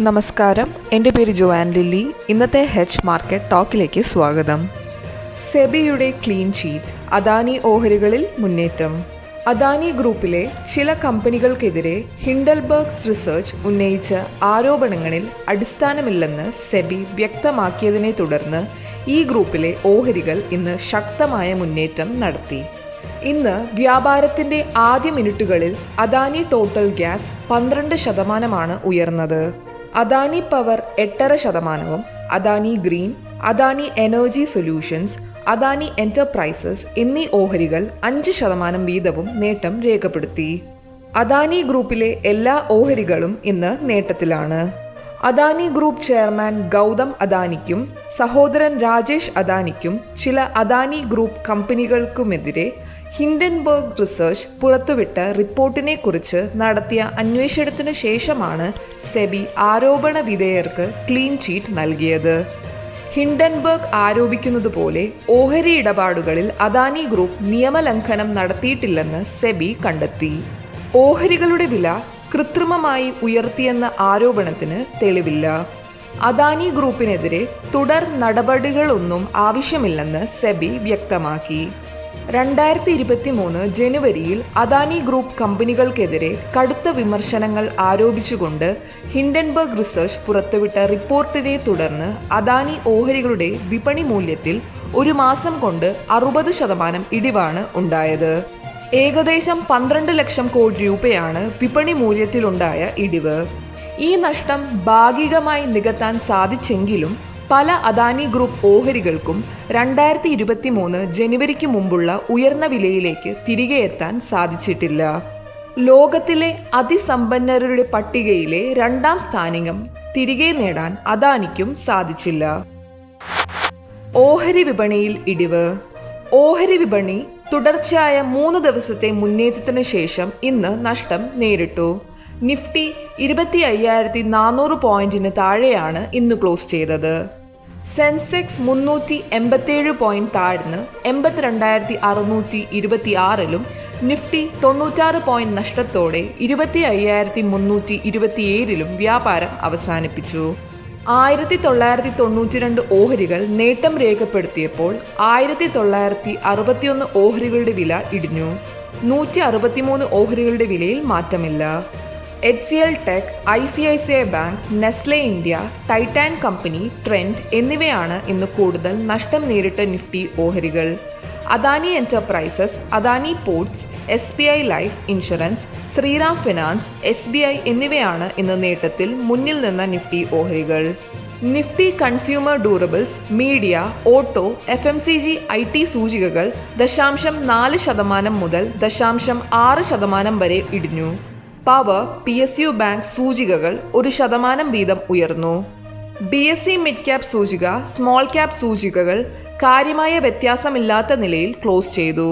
നമസ്കാരം. എന്റെ പേര് ജോവാൻ ലില്ലി. ഇന്നത്തെ ഹെച്ച് മാർക്കറ്റ് ടോക്കിലേക്ക് സ്വാഗതം. സെബിയുടെ ക്ലീൻ ഷീറ്റ് അദാനി ഓഹരികളിൽ മുന്നേറ്റം. അദാനി ഗ്രൂപ്പിലെ ചില കമ്പനികൾക്കെതിരെ ഹിൻഡൽബർഗ് റിസർച്ച് ഉന്നയിച്ച ആരോപണങ്ങളിൽ അടിസ്ഥാനമില്ലെന്ന് സെബി വ്യക്തമാക്കിയതിനെ തുടർന്ന് ഈ ഗ്രൂപ്പിലെ ഓഹരികൾ ഇന്ന് ശക്തമായ മുന്നേറ്റം നടത്തി. ഇന്ന് വ്യാപാരത്തിന്റെ ആദ്യ മിനിറ്റുകളിൽ അദാനി ടോട്ടൽ ഗ്യാസ് പന്ത്രണ്ട് ശതമാനമാണ് ഉയർന്നത്. അദാനി പവർ എട്ടര ശതമാനവും Adani green Adani energy solutions Adani enterprises എന്നീ ഓഹരികൾ അഞ്ച് ശതമാനം വീതവും നേട്ടം രേഖപ്പെടുത്തി. അദാനി ഗ്രൂപ്പിലെ എല്ലാ ഓഹരികളും ഇന്ന് നേട്ടത്തിലാണ്. അദാനി ഗ്രൂപ്പ് ചെയർമാൻ ഗൗതം അദാനിക്കും സഹോദരൻ രാജേഷ് അദാനിക്കും ചില അദാനി ഗ്രൂപ്പ് കമ്പനികൾക്കുമെതിരെ ഹിൻഡൻബർഗ് റിസർച്ച് പുറത്തുവിട്ട റിപ്പോർട്ടിനെ കുറിച്ച് നടത്തിയ അന്വേഷണത്തിന് ശേഷമാണ് സെബി ആരോപണ വിധേയർക്ക് ക്ലീൻ ചീറ്റ് നൽകിയത്. ഹിൻഡൻബർഗ് ആരോപിക്കുന്നത് പോലെ ഓഹരി ഇടപാടുകളിൽ അദാനി ഗ്രൂപ്പ് നിയമലംഘനം നടത്തിയിട്ടില്ലെന്ന് സെബി കണ്ടെത്തി. ഓഹരികളുടെ വില കൃത്രിമമായി ഉയർത്തിയെന്ന ആരോപണത്തിന് തെളിവില്ല. അദാനി ഗ്രൂപ്പിനെതിരെ തുടർ നടപടികളൊന്നും ആവശ്യമില്ലെന്ന് സെബി വ്യക്തമാക്കി. രണ്ടായിരത്തി ഇരുപത്തി മൂന്ന് ജനുവരിയിൽ അദാനി ഗ്രൂപ്പ് കമ്പനികൾക്കെതിരെ കടുത്ത വിമർശനങ്ങൾ ആരോപിച്ചുകൊണ്ട് ഹിൻഡൻബർഗ് റിസർച്ച് പുറത്തുവിട്ട റിപ്പോർട്ടിനെ തുടർന്ന് അദാനി ഓഹരികളുടെ വിപണി മൂല്യത്തിൽ ഒരു മാസം കൊണ്ട് അറുപത് ശതമാനം ഇടിവാണ് ഉണ്ടായത്. ഏകദേശം പന്ത്രണ്ട് ലക്ഷം കോടി രൂപയാണ് വിപണി മൂല്യത്തിലുണ്ടായ ഇടിവ്. ഈ നഷ്ടം ഭാഗികമായി നികത്താൻ സാധിച്ചെങ്കിലും പല അദാനി ഗ്രൂപ്പ് ഓഹരികൾക്കും രണ്ടായിരത്തി ഇരുപത്തി മൂന്ന് ജനുവരിക്ക് മുമ്പുള്ള ഉയർന്ന വിലയിലേക്ക് തിരികെ എത്താൻ സാധിച്ചിട്ടില്ല. ലോകത്തിലെ അതിസമ്പന്നരുടെ പട്ടികയിലെ രണ്ടാം സ്ഥാനികം തിരികെ നേടാൻ അദാനിക്കും സാധിച്ചില്ല. ഓഹരി വിപണിയിൽ ഇടിവ്. ഓഹരി വിപണി തുടർച്ചയായ മൂന്ന് ദിവസത്തെ മുന്നേറ്റത്തിന് ശേഷം ഇന്ന് നഷ്ടം നേരിട്ടു. നിഫ്റ്റി ഇരുപത്തി അയ്യായിരത്തി നാനൂറ് പോയിന്റിന് താഴെയാണ് ഇന്ന് ക്ലോസ് ചെയ്തത്. സെൻസെക്സ് മുന്നൂറ്റി എൺപത്തേഴ് പോയിന്റ് താഴ്ന്ന് എൺപത്തിരണ്ടായിരത്തി അറുന്നൂറ്റി ഇരുപത്തി ആറിലും നിഫ്റ്റി തൊണ്ണൂറ്റാറ് പോയിന്റ് നഷ്ടത്തോടെ ഇരുപത്തി അയ്യായിരത്തി മുന്നൂറ്റി ഇരുപത്തിയേഴിലും വ്യാപാരം അവസാനിപ്പിച്ചു. ആയിരത്തി തൊള്ളായിരത്തി തൊണ്ണൂറ്റി രണ്ട് ഓഹരികൾ നേട്ടം രേഖപ്പെടുത്തിയപ്പോൾ ആയിരത്തി തൊള്ളായിരത്തി അറുപത്തിയൊന്ന് ഓഹരികളുടെ വില ഇടിഞ്ഞു. നൂറ്റി അറുപത്തിമൂന്ന് ഓഹരികളുടെ വിലയിൽ മാറ്റമില്ല. H C L tech I C I C I bank Nestle India Titan company Trent എന്നിവയാണ് ഇന്ന് കൂടുതൽ നഷ്ടം നേരിട്ട നിഫ്റ്റി ഓഹരികൾ. Adani enterprises Adani ports S B I life insurance Shriram finance S B I എന്നിവയാണ് ഇന്ന് നേട്ടത്തിൽ മുന്നിൽ നിന്ന നിഫ്റ്റി ഓഹരികൾ. Nifty consumer durables media auto F M C G I T സൂചികകൾ ദശാംശം നാല് ശതമാനം മുതൽ ദശാംശം ആറ് ശതമാനം വരെ ഇടിഞ്ഞു. Power P S U bank സൂചികകൾ ഒരു ശതമാനം വീതം ഉയർന്നു. B S C mid cap സൂചിക സ്മോൾ ക്യാപ് സൂചികകൾ കാര്യമായ വ്യത്യാസമില്ലാത്ത നിലയിൽ ക്ലോസ് ചെയ്തു.